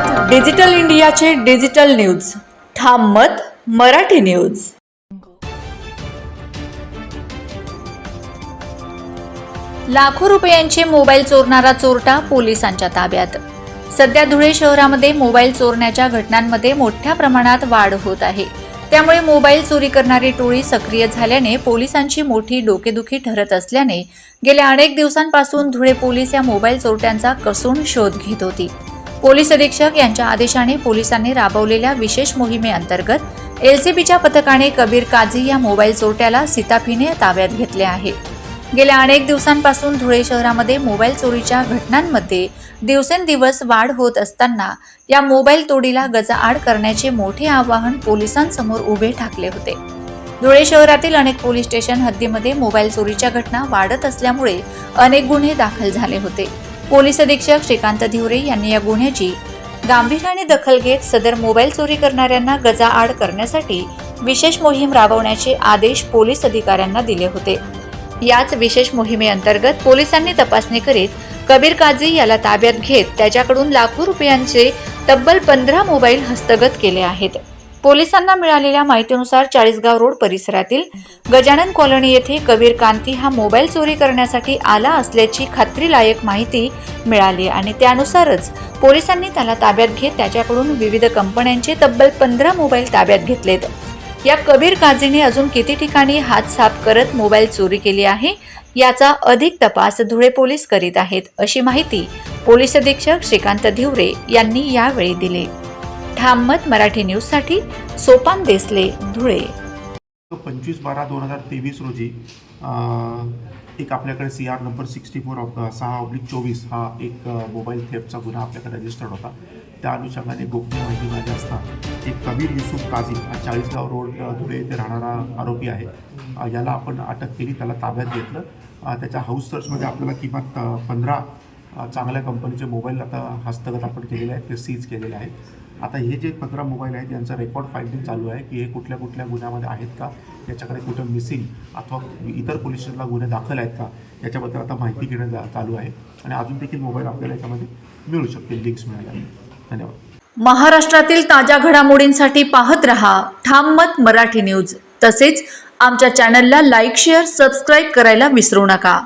मत डिजिटल इंडियाचे digital news. ठाम मत मराठी न्यूज. लाखो रुपयांचे मोबाईल चोरणारा चोरटा पोलिसांच्या ताब्यात. सध्या धुळे शहरामध्ये मोबाईल चोरण्याच्या घटनांमध्ये मोठ्या प्रमाणात वाढ होत आहे. त्यामुळे मोबाईल चोरी करणारी टोळी सक्रिय झाल्याने पोलिसांची मोठी डोकेदुखी ठरत असल्याने गेल्या अनेक दिवसांपासून धुळे पोलीस या मोबाईल चोरट्यांचा कसून शोध घेत होती. पोलीस अधीक्षक यांच्या आदेशाने पोलिसांनी राबवलेल्या विशेष मोहिमेअंतर्गत एलसीबीच्या पथकाने कबीर काझी या मोबाईल चोरट्याला सीताफीने ताब्यात घेतले आहे. गेल्या अनेक दिवसांपासून धुळे शहरामध्ये मोबाईल चोरीच्या घटनांमध्ये दिवसेंदिवस वाढ होत असताना या मोबाईल तोडीला गजाआड करण्याचे मोठे आवाहन पोलिसांसमोर उभे ठाकले होते. धुळे शहरातील अनेक पोलीस स्टेशन हद्दीमध्ये मोबाईल चोरीच्या घटना वाढत असल्यामुळे अनेक गुन्हे दाखल झाले होते. पोलीस अधीक्षक श्रीकांत धिवरे यांनी या गुन्ह्याची गांभीर्याने दखल घेत सदर मोबाईल चोरी करणाऱ्यांना गजाआड करण्यासाठी विशेष मोहीम राबवण्याचे आदेश पोलीस अधिकाऱ्यांना दिले होते. याच विशेष मोहिमेअंतर्गत पोलिसांनी तपासणी करीत कबीर काझी याला ताब्यात घेत त्याच्याकडून लाखो रुपयांचे तब्बल पंधरा मोबाईल हस्तगत केले आहेत. पोलिसांना मिळालेल्या माहितीनुसार चाळीसगाव रोड परिसरातील गजानन कॉलनी येथे कबीर कांती हा मोबाईल चोरी करण्यासाठी आला असल्याची खात्रीलायक माहिती मिळाली आणि त्यानुसारच पोलिसांनी त्याला ताब्यात घेत त्याच्याकडून विविध कंपन्यांचे तब्बल पंधरा मोबाईल ताब्यात घेतलेत. या कबीर काझीने अजून किती ठिकाणी हात साफ करत मोबाईल चोरी केली आहे याचा अधिक तपास धुळे पोलीस करीत आहेत अशी माहिती पोलीस अधीक्षक श्रीकांत धिवरे यांनी यावेळी दिली. ठाममत मराठी न्यूजसाठी सोपान देसले धुळे. पंचवीस बारा दोन हजार तेवीस रोजी एक आपल्याकडे C R number sixty four सहा ऑब्लिक चोवीस हा एक मोबाईल थेपचा गुन्हा आपल्याकडे रजिस्टर्ड होता. त्या अनुषंगाने गोपनीय माहिती मिळाली असता एक कबीर युसुफ काझी हा चाळीसगाव रोड धुळे येथे राहणारा आरोपी आहे. याला आपण अटक केली त्याला ताब्यात घेतलं. त्याच्या हाऊस सर्चमध्ये आपल्याला किमान पंधरा चांगल्या कंपनीचे मोबाईल आता हस्तगत आपण केलेले आहेत ते सीज केलेले आहेत. आता हे जे पंधरा मोबाईल आहेत यांचं रेकॉर्ड फायलिंग चालू आहे की हे कुठल्या कुठल्या गुन्ह्यामध्ये आहेत का? याच्याकडे कुठं मिसिंग अथवा इतर पोलीस स्टेशनला गुन्हे दाखल आहेत का? याच्याबद्दल आता माहिती घेणं जा- चालू आहे. आणि अजून देखील मोबाईल आपल्याला याच्यामध्ये मिळू शकतील लिंक्स मिळाल्या. धन्यवाद. महाराष्ट्रातील ताज्या घडामोडींसाठी पाहत रहा ठाम मत मराठी न्यूज तसेच आमच्या चॅनलला लाईक शेअर सबस्क्राईब करायला विसरू नका.